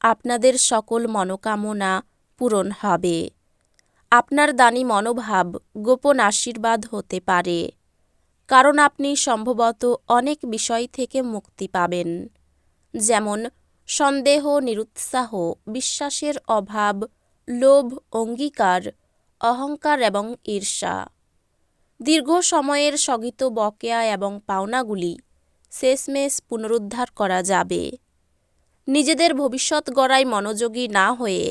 আপনাদের সকল মনোকামনা পূরণ হবে। আপনার দানি মনোভাব গোপন আশীর্বাদ হতে পারে, কারণ আপনি সম্ভবত অনেক বিষয় থেকে মুক্তি পাবেন, যেমন সন্দেহ, নিরুৎসাহ, বিশ্বাসের অভাব, লোভ, অঙ্গীকার, অহংকার এবং ঈর্ষা। দীর্ঘ সময়ের স্থগিত বকেয়া এবং পাওনাগুলি শেষমেশ পুনরুদ্ধার করা যাবে। নিজেদের ভবিষ্যৎ গড়ায় মনোযোগী না হয়ে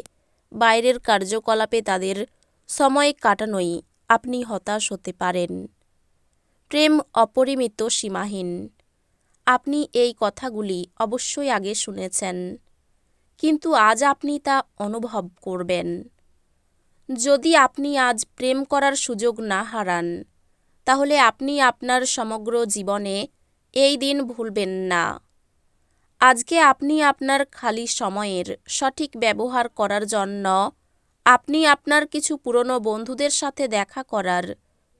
বাইরের কার্যকলাপে তাদের সময় কাটানোই আপনি হতাশ হতে পারেন। প্রেম অপরিমিত সীমাহীন। আপনি এই কথাগুলি অবশ্যই আগে শুনেছেন, কিন্তু আজ আপনি তা অনুভব করবেন। যদি আপনি আজ প্রেম করার সুযোগ না হারান, তাহলে আপনি আপনার সমগ্র জীবনে এই দিন ভুলবেন না। আজকে আপনি আপনার খালি সময়ের সঠিক ব্যবহার করার জন্য আপনি আপনার কিছু পুরনো বন্ধুদের সাথে দেখা করার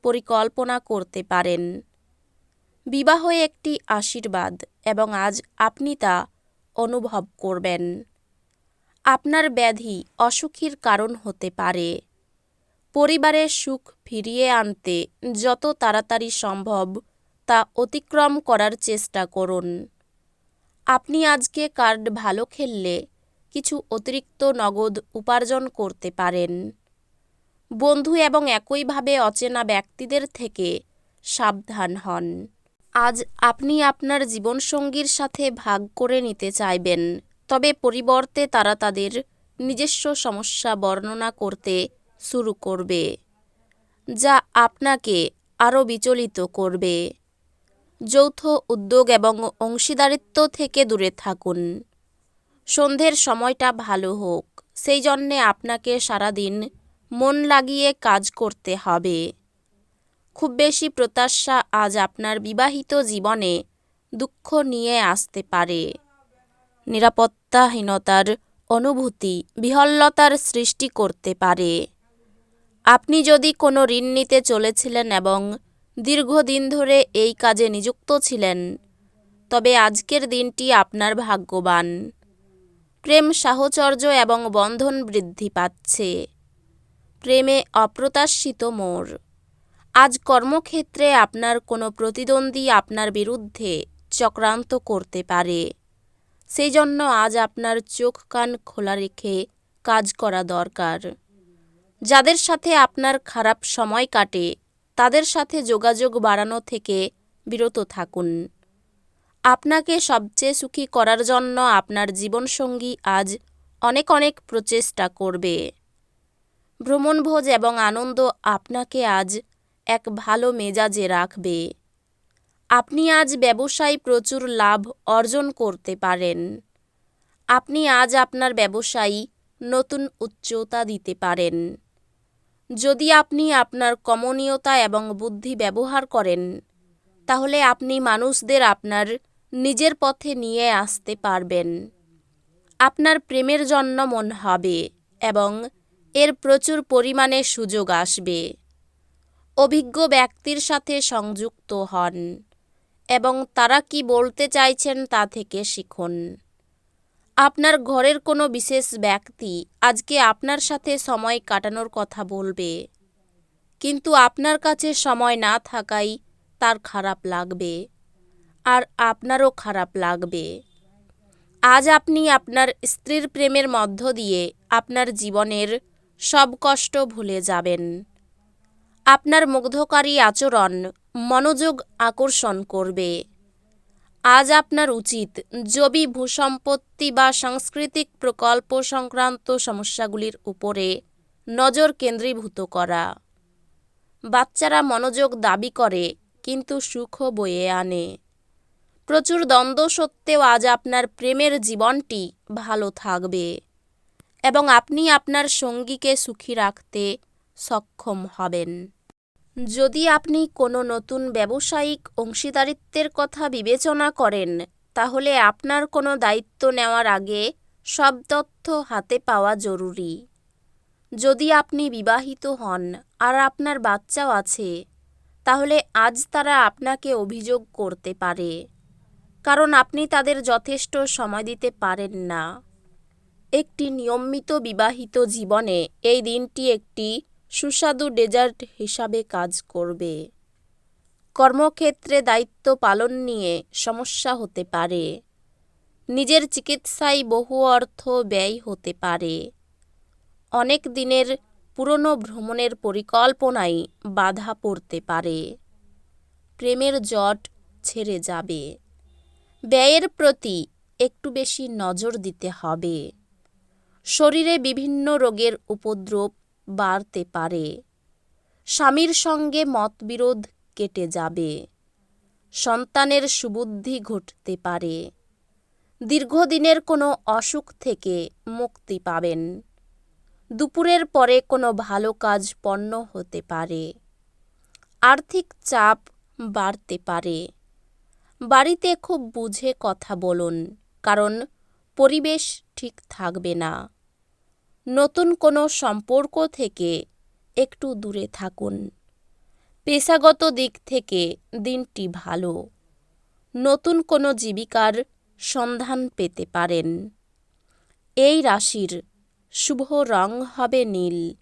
পরিকল্পনা করতে পারেন। বিবাহ একটি আশীর্বাদ এবং আজ আপনি তা অনুভব করবেন। আপনার ব্যাধি অসুখীর কারণ হতে পারে। পরিবারের সুখ ফিরিয়ে আনতে যত তাড়াতাড়ি সম্ভব তা অতিক্রম করার চেষ্টা করুন। আপনি আজকে কার্ড ভালো খেললে কিছু অতিরিক্ত নগদ উপার্জন করতে পারেন। বন্ধু এবং একইভাবে অচেনা ব্যক্তিদের থেকে সাবধান হন। আজ আপনি আপনার জীবনসঙ্গীর সাথে ভাগ করে নিতে চাইবেন, তবে পরিবর্তে তারা তাদের নিজস্ব সমস্যা বর্ণনা করতে শুরু করবে, যা আপনাকে আরও বিচলিত করবে। যৌথ উদ্যোগ এবং অংশীদারিত্ব থেকে দূরে থাকুন। সন্ধ্যের সময়টা ভালো হোক, সেই জন্যে আপনাকে সারাদিন মন লাগিয়ে কাজ করতে হবে। খুব বেশি প্রত্যাশা আজ আপনার বিবাহিত জীবনে দুঃখ নিয়ে আসতে পারে। নিরাপত্তাহীনতার অনুভূতি বিহল্লতার সৃষ্টি করতে পারে। আপনি যদি কোনো ঋণ নিতে চলেছিলেন এবং দীর্ঘদিন ধরে এই কাজে নিযুক্ত ছিলেন। তবে আজকের দিনটি আপনার ভাগ্যবান। প্রেম সাহচর্য এবং বন্ধন বৃদ্ধি পাচ্ছে। প্রেমে অপ্রত্যাশিত মোর। আজ কর্মক্ষেত্রে আপনার কোনো প্রতিদ্বন্দ্বী আপনার বিরুদ্ধে চক্রান্ত করতে পারে। সেই জন্য আজ আপনার চোখ কান খোলা রেখে কাজ করা দরকার। যাদের সাথে আপনার খারাপ সময় কাটে তাদের সাথে যোগাযোগ বাড়ানো থেকে বিরত থাকুন। আপনাকে সবচেয়ে সুখী করার জন্য আপনার জীবনসঙ্গী আজ অনেক অনেক প্রচেষ্টা করবে। ভ্রমণভোজ এবং আনন্দ আপনাকে আজ এক ভালো মেজাজে রাখবে। আপনি আজ ব্যবসায় প্রচুর লাভ অর্জন করতে পারেন। আপনি আজ আপনার ব্যবসায়ী নতুন উচ্চতা দিতে পারেন। যদি আপনি আপনার কমনীয়তা এবং বুদ্ধি ব্যবহার করেন, তাহলে আপনি মানুষদের আপনার নিজের পথে নিয়ে আসতে পারবেন। আপনার প্রেমের জন্য মন হবে এবং এর প্রচুর পরিমাণে সুযোগ আসবে। অভিজ্ঞ ব্যক্তির সাথে সংযুক্ত হন এবং তারা কি বলতে চাইছেন তা থেকে শিখুন। আপনার ঘরের কোনো বিশেষ ব্যক্তি আজকে আপনার সাথে সময় কাটানোর কথা বলবে। কিন্তু আপনার কাছে সময় না থাকাই তার খারাপ লাগবে আর আপনারও খারাপ লাগবে। আজ আপনি আপনার স্ত্রীর প্রেমের মধ্য দিয়ে আপনার জীবনের সব কষ্ট ভুলে যাবেন। আপনার মুগ্ধকারী আচরণ মনোযোগ আকর্ষণ করবে। আজ আপনার উচিত জবি ভূসম্পত্তি বা সাংস্কৃতিক প্রকল্প সংক্রান্ত সমস্যাগুলির উপরে নজর কেন্দ্রীভূত করা। বাচ্চারা মনোযোগ দাবি করে, কিন্তু সুখ বয়ে আনে। প্রচুর দ্বন্দ্ব সত্ত্বেও আজ আপনার প্রেমের জীবনটি ভালো থাকবে এবং আপনি আপনার সঙ্গীকে সুখী রাখতে সক্ষম হবেন। যদি আপনি কোনো নতুন ব্যবসায়িক অংশীদারিত্বের কথা বিবেচনা করেন, তাহলে আপনার কোনো দায়িত্ব নেওয়ার আগে সব তথ্য হাতে পাওয়া জরুরি। যদি আপনি বিবাহিত হন আর আপনার বাচ্চাও আছে, তাহলে আজ তারা আপনাকে অভিযোগ করতে পারে, কারণ আপনি তাদের যথেষ্ট সময় দিতে পারেন না। একটি নিয়মিত বিবাহিত জীবনে এই দিনটি একটি সুস্বাদু ডেজার্ট হিসাবে কাজ করবে। কর্মক্ষেত্রে দায়িত্ব পালন নিয়ে সমস্যা হতে পারে। নিজের চিকিৎসায় বহু অর্থ ব্যয় হতে পারে। অনেক দিনের পুরনো ভ্রমণের পরিকল্পনায় বাধা পড়তে পারে। প্রেমের জট ছেড়ে যাবে। ব্যয়ের প্রতি একটু বেশি নজর দিতে হবে। শরীরে বিভিন্ন রোগের উপদ্রব বাড়তে পারে। স্বামীর সঙ্গে মতবিরোধ কেটে যাবে। সন্তানের সুবুদ্ধি ঘটতে পারে। দীর্ঘদিনের কোনো অসুখ থেকে মুক্তি পাবেন। দুপুরের পরে কোনো ভালো কাজ পণ্য হতে পারে। আর্থিক চাপ বাড়তে পারে। বাড়িতে খুব বুঝে কথা বলুন, কারণ পরিবেশ ঠিক থাকবে না। নতুন কোনো সম্পর্ক থেকে একটু দূরে থাকুন। পেশাগত দিক থেকে দিনটি ভালো। নতুন কোনো জীবিকার সন্ধান পেতে পারেন। এই রাশির শুভ রং হবে নীল।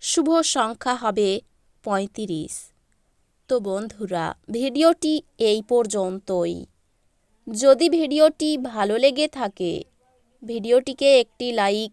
শুভ সংখ্যা হবে পঁয়ত্রিশ। তো বন্ধুরা, ভিডিওটি এই পর্যন্তই। যদি ভিডিওটি ভালো লেগে থাকে, ভিডিওটিকে একটি লাইক